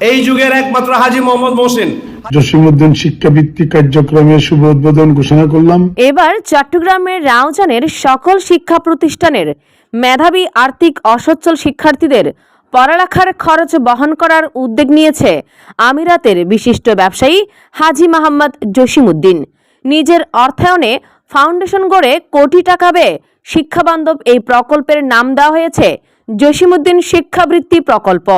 এই যুগের একমাত্র হাজি মোহাম্মদ মোহসিন। জসিমউদ্দিন শিক্ষাভিত্তিক কার্যক্রমের শুভ উদ্বোধন ঘোষণা করলাম। এবার চট্টগ্রামের রাউজানের সকল শিক্ষা প্রতিষ্ঠানের মেধাবী আর্থিক অসচ্ছল শিক্ষার্থীদের পড়ালেখার খরচ বহন করার উদ্যোগ নিয়েছে আমিরাতের বিশিষ্ট ব্যবসায়ী হাজি মাহমদ জসিমউদ্দিন। নিজের অর্থায়নে ফাউন্ডেশন গড়ে কোটি টাকা ব্যয়ে শিক্ষাবান্ধব এই প্রকল্পের নাম দেওয়া হয়েছে জসিমউদ্দিন শিক্ষাবৃত্তি প্রকল্প।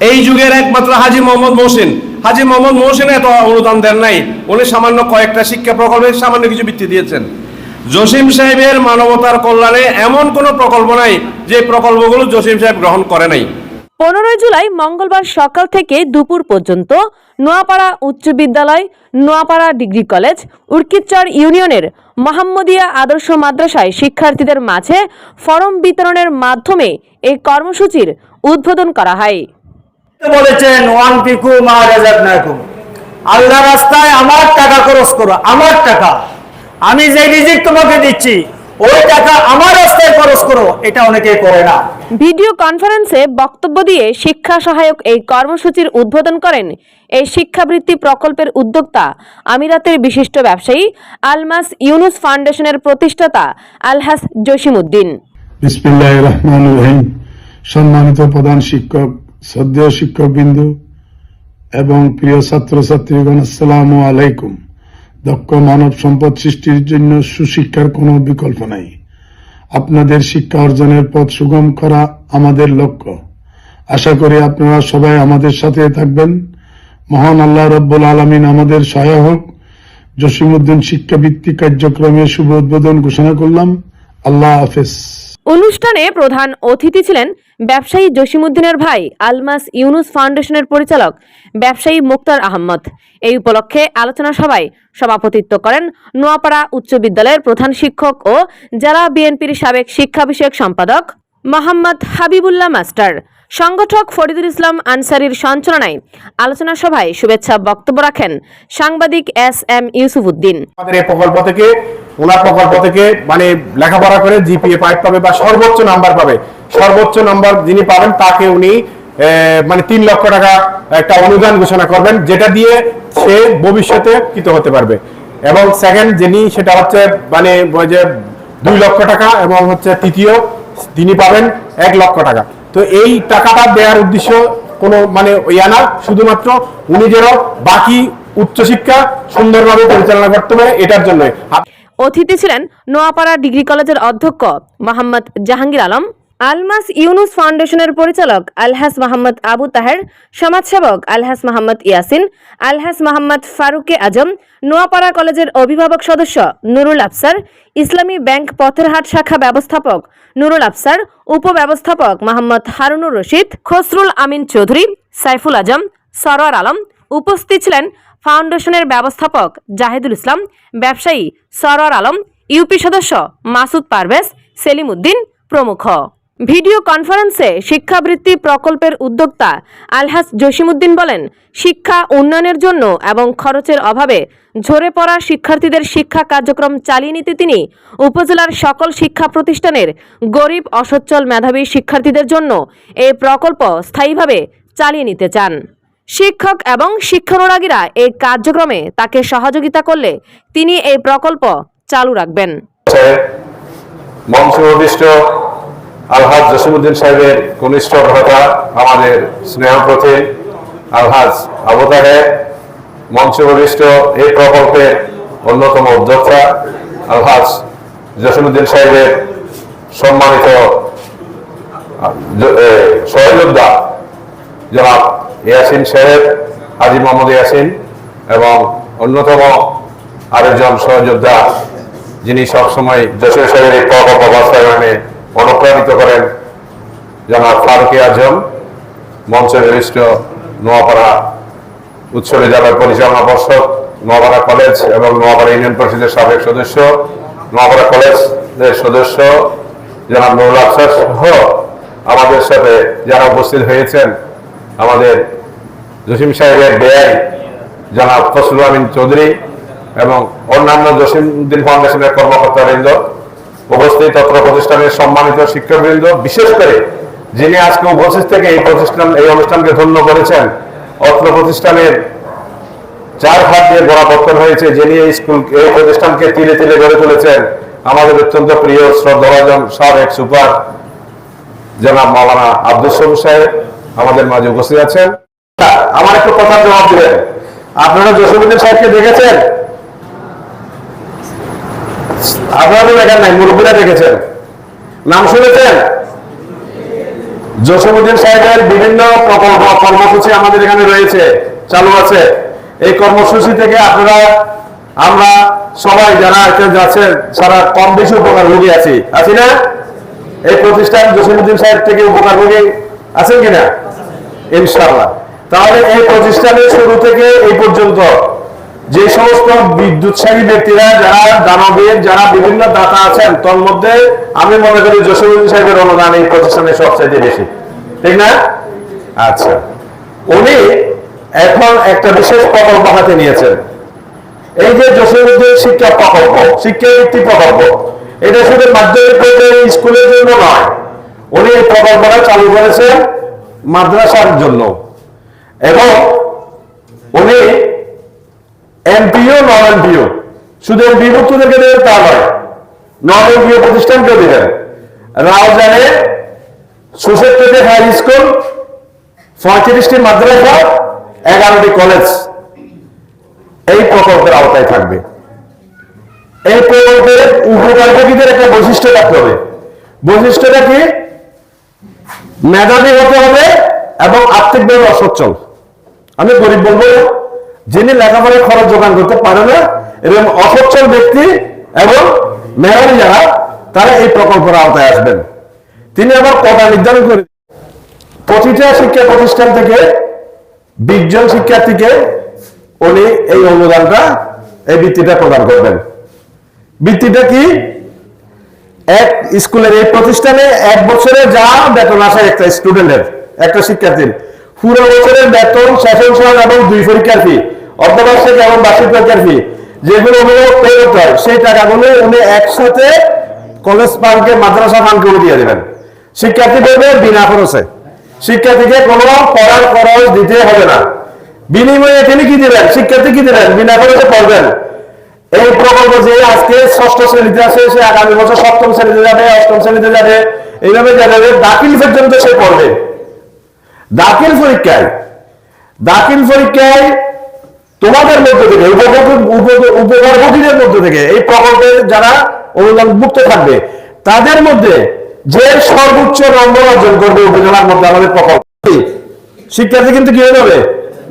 এই যুগের একমাত্র হাজি মোহাম্মদ মোহসিন। হাজি মোহাম্মদ মোহসিন এত অনুদান দেন নাই। উনি সামান্য কয়েকটা শিক্ষা প্রকল্পে সামান্য কিছু বৃত্তি দিয়েছেন। জসিম সাহেবের মানবতার কল্যাণে এমন কোনো প্রকল্প নাই যে প্রকল্পগুলো জসিম সাহেব গ্রহণ করে নাই। পনেরোই জুলাই মঙ্গলবার সকাল থেকে দুপুর পর্যন্ত নোয়াপাড়া উচ্চ বিদ্যালয়, নোয়াপাড়া ডিগ্রি কলেজ উর্কিচর ইউনিয়নের মোহাম্মদিয়া আদর্শ মাদ্রাসায় শিক্ষার্থীদের মাঝে ফরম বিতরণের মাধ্যমে এই কর্মসূচির উদ্বোধন করা হয়। বলেছেন ওয়ান পিকু মা আল্লাহ রাস্তায় আমার টাকা খরচ করো আমার টাকা। আমি যে রিজিক তোমাকে দিচ্ছি ওই টাকা আমার রাস্তায় খরচ করো এটা অনেকে করে না। ভিডিও কনফারেন্সে বক্তব্য দিয়ে শিক্ষা সহায়ক এই কর্মসূচির উদ্বোধন করেন এই শিক্ষাবৃত্তি প্রকল্পের উদ্যোক্তা আমিরাতের বিশিষ্ট ব্যবসায়ী আলমাস ইউনুস ফাউন্ডেশনের প্রতিষ্ঠাতা আলহাস জসিমউদ্দিন। বিসমিল্লাহ রহমান রহিম। সম্মানিত প্রধান শিক্ষক শ্রদ্ধেয় শিক্ষক বিন্দু এবং প্রিয় ছাত্রছাত্রীগণ, আসসালামু আলাইকুম। দক্ষ মানব সম্পদ সৃষ্টির জন্য সুশিক্ষার কোনো বিকল্প নাই। আপনাদের শিক্ষা অর্জনের পথ সুগম করা আমাদের লক্ষ্য। আশা করি আপনারা সবাই আমাদের সাথে থাকবেন। মহান আল্লাহ রব্বুল আলমিন আমাদের সহায় হোক জসিমউদ্দিন শিক্ষাভিত্তিক কার্যক্রমের শুভ উদ্বোধন ঘোষণা করলাম। আল্লাহ হাফেজ। অনুষ্ঠানে প্রধান অতিথি ছিলেন ব্যবসায়ী জসিমুদ্দিনের ভাই আলমাস ইউনুস ফাউন্ডেশনের পরিচালক ব্যবসায়ী মুক্তার আহমদ। এই উপলক্ষে আলোচনা সভায় সভাপতিত্ব করেন নোয়াপাড়া উচ্চ বিদ্যালয়ের প্রধান শিক্ষক ও জেলা বিএনপির সাবেক শিক্ষা বিষয়ক সম্পাদক মোহাম্মদ হাবিবুল্লাহ মাস্টার। সংগঠক ফরিদুল ইসলাম আনসারির সঞ্চালনায় আলোচনা সভায় শুভেচ্ছা বক্তব্য রাখেন সাংবাদিক এস এম ইউসুফ উদ্দিন। প্রকল্প থেকে, ওনার প্রকল্প থেকে মানে লেখাপড়া করে জিপিএ ফাইভ পাবে বা সর্বোচ্চ নাম্বার পাবে। সর্বোচ্চ নাম্বার যিনি পাবেন, তাকে উনি মানে তিন লক্ষ টাকা একটা অনুদান ঘোষণা করবেন, যেটা দিয়ে সে ভবিষ্যতে কৃত হতে পারবে। এবং সেকেন্ড যিনি, সেটা হচ্ছে মানে যে দুই লক্ষ টাকা এবং হচ্ছে তৃতীয় তিনি পাবেন, এক লক্ষ টাকা। তো এই টাকাটা দেওয়ার উদ্দেশ্য কোনো মানে ইয়া না, শুধুমাত্র উনি যেন বাকি উচ্চশিক্ষা সুন্দরভাবে পরিচালনা করতে পারে, এটার জন্য অতিথি ছিলেন নোয়াপাড়া ডিগ্রি কলেজের অধ্যক্ষ মোহাম্মদ জাহাঙ্গীর আলম। আলমাস ইউনুস ফাউন্ডেশনের পরিচালক আলহাস মোহাম্মদ আবু তাহের, সমাজসেবক আলহাস মোহাম্মদ ইয়াসিন, আলহাস মোহাম্মদ ফারুকে আজম, নোয়াপাড়া কলেজের অভিভাবক সদস্য নুরুল আফসার, ইসলামী ব্যাংক পথেরহাট শাখা ব্যবস্থাপক নুরুল আফসার, উপব্যবস্থাপক মোহাম্মদ হারুনুর রশিদ, খসরুল আমিন চৌধুরী, সাইফুল আজম সরোয়ার আলম উপস্থিত ছিলেন ফাউন্ডেশনের ব্যবস্থাপক জাহিদুল ইসলাম, ব্যবসায়ী সরোয়ার আলম, ইউপি সদস্য মাসুদ পারভেজ, সেলিম উদ্দিন প্রমুখ। ভিডিও কনফারেন্সে শিক্ষাবৃত্তি প্রকল্পের উদ্যোক্তা আলহাস জসিমউদ্দিন বলেন, শিক্ষা উন্নয়নের জন্য এবং খরচের অভাবে ঝরে পড়া শিক্ষার্থীদের শিক্ষা কার্যক্রম চালিয়ে নিতে তিনি উপজেলার সকল শিক্ষা প্রতিষ্ঠানের গরিব অসচ্ছল মেধাবী শিক্ষার্থীদের জন্য এই প্রকল্প স্থায়ীভাবে চালিয়ে নিতে চান। শিক্ষক এবং শিক্ষানুরাগীরা এই কার্যক্রমে তাকে সহযোগিতা করলে তিনি এই প্রকল্প চালু রাখবেন। আলহাজ জসিমুদ্দিন সাহেবের কনিষ্ঠ ভ্রাতা আমাদের স্নেহপ্রতি। আলহাজ আবু তাহের মঞ্চ অভিষ্ট এই প্রকল্পের অন্যতম উদ্যোক্তা। আলহাজ জসিমুদ্দিন সাহেবের সম্মানিত সহযোদ্ধা জনাব ইয়াসিন সাহেব, হাজি মোহাম্মদ ইয়াসিন এবং অন্যতম আরেকজন সহযোদ্ধা যিনি সবসময় যশোর সাহেবের এই প্রকল্প বাস্তবায়নে অনুপ্রাণিত করেন জনাব ফারুকি আজম মঞ্চ বিশিষ্ট নোয়াপাড়া উচ্চ বিদ্যালয় পরিচালনা পর্ষদ, নোয়াপাড়া কলেজ এবং নোয়াপাড়া ইউনিয়ন পরিষদের সাবেক সদস্য, নোয়াপাড়া কলেজের সদস্য জনাব নুরুল আফসার সহ আমাদের সাথে যারা উপস্থিত হয়েছেন, আমাদের জসিম সাহেবের বেআই জনাব ফসলুল আমিন চৌধুরী এবং অন্যান্য জসিম উদ্দিন ফাউন্ডেশনের কর্মকর্তাবৃন্দ উপস্থিত তত্র প্রতিষ্ঠানের সম্মানিত শিক্ষকবৃন্দ বিশেষ করে যিনি আজকে উপস্থিত থেকে এই প্রতিষ্ঠান এই অনুষ্ঠানকে ধন্য করেছেন, অত্র প্রতিষ্ঠানের চার হাত দিয়ে গোড়াপত্তন হয়েছে, যিনি এই স্কুল এই প্রতিষ্ঠানকে তিলে তিলে গড়ে তুলেছেন। আমাদের অত্যন্ত প্রিয় শ্রদ্ধাভাজন সাবেক সুপার, জনাব মাওলানা আব্দুল সবুজ সাহেব আমাদের মাঝে উপস্থিত আছেন। আমার একটু কথার জবাব দিলেন আপনারা জসীমুদ্দিন সাহেবকে দেখেছেন? আপনারা দেখেন নাই, মুরব্বীরা দেখেছেন। নাম শুনেছেন? জসীমুদ্দিন সাহেবের বিভিন্ন প্রকল্প, কর্মসূচি আমাদের এখানে রয়েছে, চালু আছে। এই কর্মসূচি থেকে আপনারা, আমরা সবাই যারা যাচ্ছেন, সারা কম বেশি উপকার আছি। আছি না? এই প্রতিষ্ঠান জসীমুদ্দিন সাহেব থেকে উপকার আছেন কিনা? ইনশাআল্লাহ। তাহলে এই প্রতিষ্ঠানের শুরু থেকে এই পর্যন্ত যে সমস্ত বিদ্যুৎসাহী ব্যক্তিরা যারা দানবীর, যারা বিভিন্ন দাতা আছেন, তোর মধ্যে আমি মনে করি জসীমুদ্দিন সাহেবের অনুদান এই প্রতিষ্ঠানের সবচেয়ে বেশি। ঠিক না? আচ্ছা। উনি এখন একটা বিশেষ প্রকল্প হাতে নিয়েছেন। এই যে জসীমুদ্দিন শিক্ষা প্রকল্প শিক্ষাবৃত্তি প্রকল্প, এটা শুধু মাধ্যমিক পর্যায়ে স্কুলের জন্য নয়, উনি এই প্রকল্পটা চালু করেছেন মাদ্রাসার জন্য। এবং উনি এমপিও নন এমপিও শুধু এমপি মুক্তদেরকে দেবেন তা নয়। নন এমপিও প্রতিষ্ঠানকেও দেবেন রাউজানে সুশেত্রতে হাই স্কুল, পঁয়ত্রিশটি মাদ্রাসা, এগারোটি কলেজ। এই প্রকল্পের আওতায় থাকবে। এই প্রকল্পের উপকারভোগীদের একটা বৈশিষ্ট্য রাখতে হবে। বৈশিষ্ট্যটা কি? মেধাবী হতে হবে এবং আর্থিকভাবে অসচ্ছল। আমি গরিব বলব। যিনি লেখাপড়ায় খরচ যোগান করতে পারে না, এরকম অসচ্ছল ব্যক্তি এবং মেধাবী যারা, তারা এই প্রকল্পের আওতায় আসবেন। তিনি আবার কোটা নির্ধারণ করে প্রতিটা শিক্ষা প্রতিষ্ঠান থেকে বিশজন শিক্ষার্থীকে উনি এই অনুদানটা, এই বৃত্তিটা প্রদান করবেন। বৃত্তিটা কি? এক স্কুলের এই প্রতিষ্ঠানে এক বছরে যা বেতন আসে একটা স্টুডেন্টের, একটা শিক্ষার্থীর। পুরো বছরের বেতন, সেশন সহ এবং দুই পরীক্ষার ফি অর্ধবার্ষিক এবং বার্ষিক পরীক্ষার ফি যেগুলো হলো পে করতে হয় সেই টাকাগুলো উনি একসাথে কলেজ ফান্ডকে মাদ্রাসা ফান্ডকে দিয়ে দেবেন। শিক্ষার্থী দেবে বিনা খরচে। শিক্ষার্থীকে কোনো পড়ার খরচ দিতে হবে না। বিনিময়ে তিনি কি দিলেন শিক্ষার্থী কি দিলেন বিনা খরচে পড়বেন। এই প্রকল্প যে আজকে ষষ্ঠ শ্রেণীতে আছে, সে আগামী বছর সপ্তম শ্রেণীতে যাবে, অষ্টম শ্রেণীতে যাবে, এইভাবে যাবে দাখিল পর্যন্ত সে পড়বে। দাখিল পরীক্ষায় দাখিল পরীক্ষায় তোমাদের মধ্য থেকে উপকারভোগীদের মধ্যে থেকে এই প্রকল্পে যারা অনুদান মুক্ত থাকবে, তাদের মধ্যে যে সর্বোচ্চ নম্বর অর্জন করবে উপজেলার মধ্যে আমাদের প্রকল্প। শিক্ষার্থী কিন্তু কি হয়ে যাবে?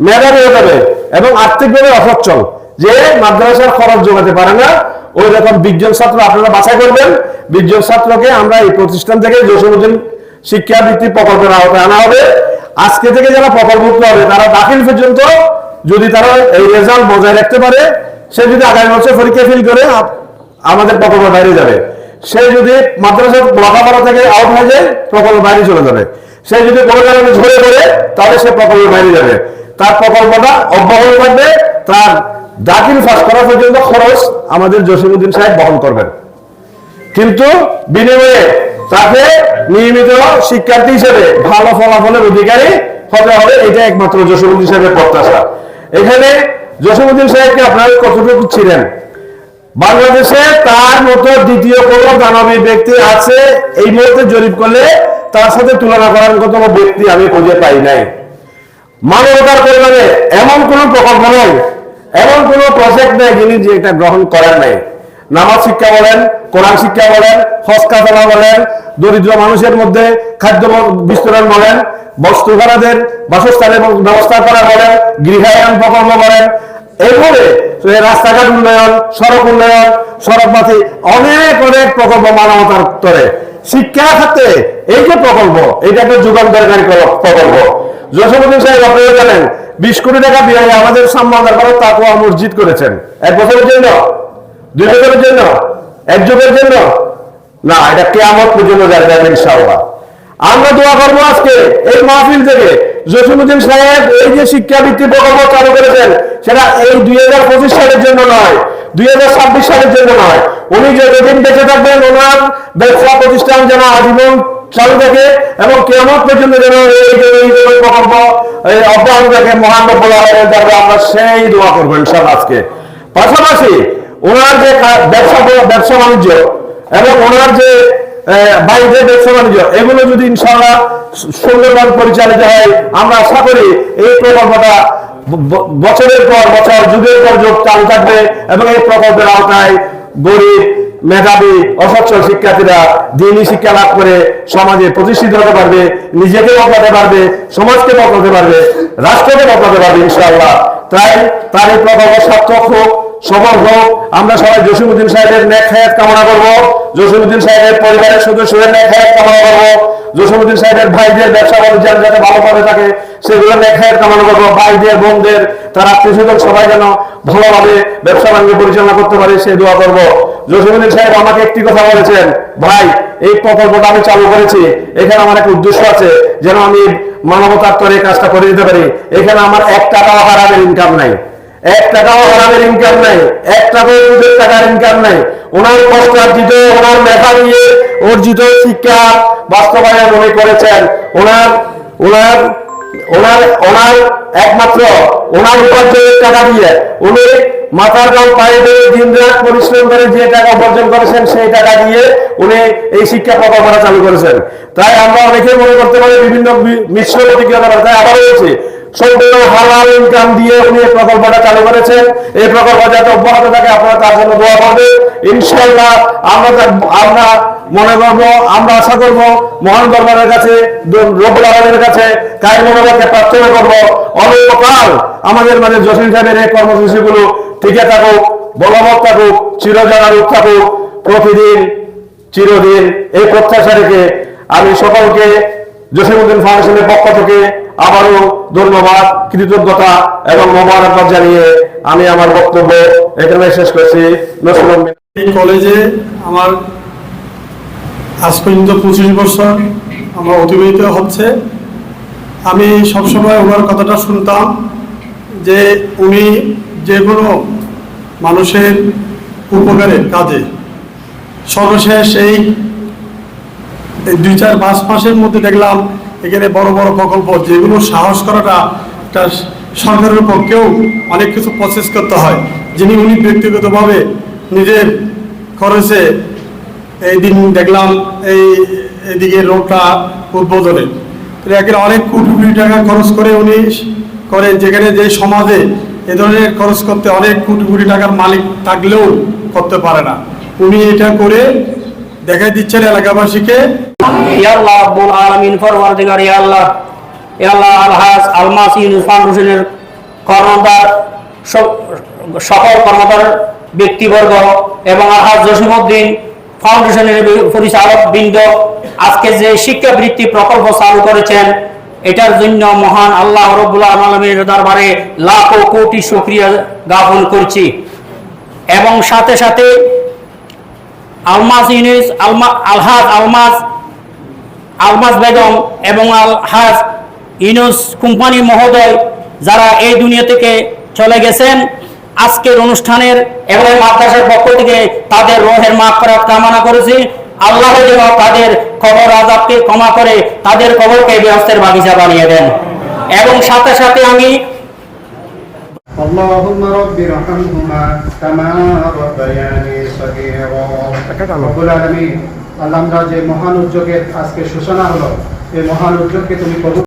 মেধাবী হয়ে যাবে এবং আর্থিকভাবে অসচ্ছল। যে মাদ্রাসার খরচ যোগাতে পারে না, ওই রকম বিজ্ঞান ছাত্র আপনারা বাছাই করবেন। বিজ্ঞান ছাত্রকে আমরা এই প্রতিষ্ঠান থেকে জসীমুদ্দিন শিক্ষাবৃত্তি প্রকল্পের আওতায় আনা হবে। আজকে থেকে যারা প্রকল্পভুক্ত হবে তারা দাখিল পর্যন্ত যদি তারা এই রেজাল্ট বজায় রাখতে পারে, সে যদি আগামী বছর পরীক্ষা ফিল করে আমাদের প্রকল্প বাইরে যাবে। সে যদি মাদ্রাসার লেখাপড়া থেকে আউট হয়ে যায় প্রকল্প বাইরে চলে যাবে। সে যদি কোনো কারণে ঝরে পড়ে, তাহলে সে প্রকল্পের বাইরে যাবে। তার প্রকল্পটা অব্যাহত থাকবে, তার দাখিল ফাঁস করা পর্যন্ত খরচ আমাদের জসীমুদ্দিন সাহেব বহন করবেন। কিন্তু বিনিময়ে তাকে নিয়মিত শিক্ষার্থী হিসেবে ভালো ফলাফলের অধিকারী হতে হবে, এটা একমাত্র জসীমুদ্দিন সাহেবের প্রত্যাশা। এখানে জসীমুদ্দিন সাহেবকে আপনারা কতটুকু ছিলেন বাংলাদেশে তার মতো দ্বিতীয় কোন দানবী ব্যক্তি আছে এই মুহূর্তে জরিপ করলে তার সাথে তুলনা করার কোনো ব্যক্তি আমি খুঁজে পাই নাই। মানবতার কল্যাণে এমন কোন প্রকল্প নেই, এমন কোন প্রজেক্ট নেই যিনি যে এটা গ্রহণ করেন নাই। নামাজ শিক্ষা বলেন, কোরআন শিক্ষা বলেন হস্কাতলা বলেন, দরিদ্র মানুষের মধ্যে খাদ্য বিস্তরণ বলেন বস্ত্রঘরাদের বাসস্থানের ব্যবস্থা করা বলেন, গৃহায়ন প্রকল্প বলেন এরপরে রাস্তাঘাট উন্নয়ন, সড়ক উন্নয়ন সড়কবাতি অনেক অনেক প্রকল্প মানবতার তরে। শিক্ষা খাতে এই যে প্রকল্প, এটা একটা যুগান্তরকারী প্রকল্প। জসীমুদ্দিন সাহেব আপনারা জানেন, বিশ কোটি টাকা দিয়ে আমাদের সম্মান করে তাকুয়া মসজিদ করেছেন। এক বছরের জন্য। দুই বছরের জন্য? এক যুগের জন্য? না, এটা কেয়ামত পর্যন্ত যাবে ইনশাআল্লাহ। আমরা দোয়া করব আজকে এই মাহফিল থেকে। জসীমুদ্দিন সাহেব এই যে শিক্ষাবৃত্তি প্রকল্প চালু করেছেন, সেটা এই দুই হাজার পঁচিশ সালের জন্য নয়, দুই হাজার ছাব্বিশ সালের জন্য নয়। উনি যতদিন বেঁচে থাকবেন, ওনার ব্যবসা প্রতিষ্ঠান যেন আজীবন চালু থাকে এবং কেমন পর্যন্ত যেন এই প্রকল্প অব্যাহত থাকে, মহান আমরা সেই দোয়া করব, ইনশাআল্লাহ, আজকে। পাশাপাশি ওনার যে ব্যবসা ব্যবসা বাণিজ্য এবং ওনার যে আহ, বাইরের ব্যবসা বাণিজ্য এগুলো যদি ইনশাআল্লাহ সু- সুন্দরভাবে পরিচালিত হয় আমরা আশা করি এই প্রকল্পটা বছরের পর বছর যুগের পর যুগ চালু থাকবে এবং এই প্রকল্পের আওতায় গরিব মেধাবী অসচ্ছল শিক্ষার্থীরা দিনই শিক্ষা লাভ করে সমাজে প্রতিষ্ঠিত হতে পারবে নিজেকে বদলাতে পারবে সমাজকে বদলাতে পারবে রাষ্ট্রকে বদলাতে পারবে ইনশাআল্লাহ। তাই তার এই প্রকল্প সার্থক হোক। সফল হোক, আমরা সবাই জসিমুদ্দিন সাহেবের ন্যাক হায়াত কামনা করব জসিমুদ্দিন সাহেবের পরিবারের সদস্যদের ন্যাক হায়াত কামনা করব জসিমুদ্দিন সাহেবের ভাইদের ব্যবসা বাণিজ্য যাতে ভালোভাবে থাকে সেগুলো ন্যাক হায়াত কামনা করব। ভাইদের, বোনদের, তার আত্মীয় সবাই যেন ভালোভাবে ব্যবসা বাণিজ্য পরিচালনা করতে পারে সে দোয়া করব। জসিমুদ্দিন সাহেব আমাকে একটি কথা বলেছেন, ভাই, এই প্রকল্পটা আমি চালু করেছি, এখানে আমার একটা উদ্দেশ্য আছে, যেন আমি মানবতার তরে কাজটা করে দিতে পারি, এখানে আমার এক টাকাও হারাবের ইনকাম নাই। এক টাকাও হারামের ইনকাম নাই, এক টাকাও সুদের টাকার ইনকাম নাই। ওনার কষ্ট অর্জিত ওনার মেধা দিয়ে অর্জিত শিক্ষা বাস্তবায়ন উনি করেছেন। ওনার ওনার ওনার ওনার একমাত্র, ওনার উপার্জনের টাকা দিয়ে উনি মাথার গাম পায়ে দিয়ে দিন রাত পরিশ্রম করে যে টাকা উপার্জন করেছেন, সেই টাকা দিয়ে উনি এই শিক্ষা প্রকল্পটা চালু করেছেন। তাই আমরা অনেকেই মনে করতে পারি বিভিন্ন মিশ্র প্রতিক্রিয়া তাই আবার বলছি সম্পূর্ণ হালাল ইনকাম দিয়ে উনি এই প্রকল্পটা চালু করেছেন। এই প্রকল্প যাতে থাকে ইনশাল্লাহ আমরা আমরা মনে আমরা আশা কাছে আমাদের মাঝে জসিম সাহেবের এই কর্মসূচিগুলো টিকে থাকুক, বলবৎ থাকুক চিরজনারূপ থাকুক। প্রতিদিন, চিরদিন এই প্রত্যাশা রেখে আমি সকলকে জসিমুদ্দিন ফাউন্ডেশনের পক্ষ থেকে আবারও ধন্যবাদ, কৃতজ্ঞতা এবং মোবারকবাদ জানিয়ে আমি আমার বক্তব্য এখানে শেষ করছি। কলেজে আমার আজ পর্যন্ত পঁচিশ বছর আমার অতিবাহিত হচ্ছে। আমি সবসময় ওনার কথাটা শুনতাম যে উনি যে কোনো মানুষের উপকারের কাজে সর্বশেষ এই এই দুই চার পাঁচ মাসের মধ্যে দেখলাম এখানে বড় বড় প্রকল্প, যেগুলো সাহস করাটা একটা সরকারের পক্ষেও অনেক কিছু প্রসেস করতে হয়। যিনি উনি ব্যক্তিগতভাবে নিজের খরচে এই দিন দেখলাম এই এদিকে রোডটা উদ্বোধনে। এখানে অনেক কোটি কোটি টাকা খরচ করে উনি করে যেখানে যে সমাজে এ ধরনের খরচ করতে অনেক কোটি কোটি টাকার মালিক থাকলেও করতে পারে না। উনি এটা করে দেখাই দিচ্ছেন এলাকাবাসীকে আজকে যে শিক্ষাবৃত্তি প্রকল্প চালু করেছেন, এটার জন্য মহান আল্লাহ রব্বুল আলমীর দরবারে লাখো কোটি শুক্রিয়া জ্ঞাপন করছি। এবং সাথে সাথে আলমাস ইউনিস, আলমা, আলহাজ আলমাস আলমাস বেগম এবং আলহাজ ইউনুস কোম্পানি মহোদয় যারা এই দুনিয়া থেকে চলে গেছেন আজকের অনুষ্ঠানের এবং মাদ্রাসার পক্ষ থেকে তাদের রোহের মাফ করার কামনা করেছি আল্লাহ যেন তাদের কবর আজাবকে ক্ষমা করে তাদের কবরকে ব্যস্তের বাগিচা বানিয়ে দেন এবং সাথে সাথে আমি اللهم رب ارحمهما كما ربياني صغيرا রব্বুল আলামিন আল্লাহ আমরা যে মহান উদ্যোগের আজকে সূচনা হলো এই মহান উদ্যোগকে তুমি কবুল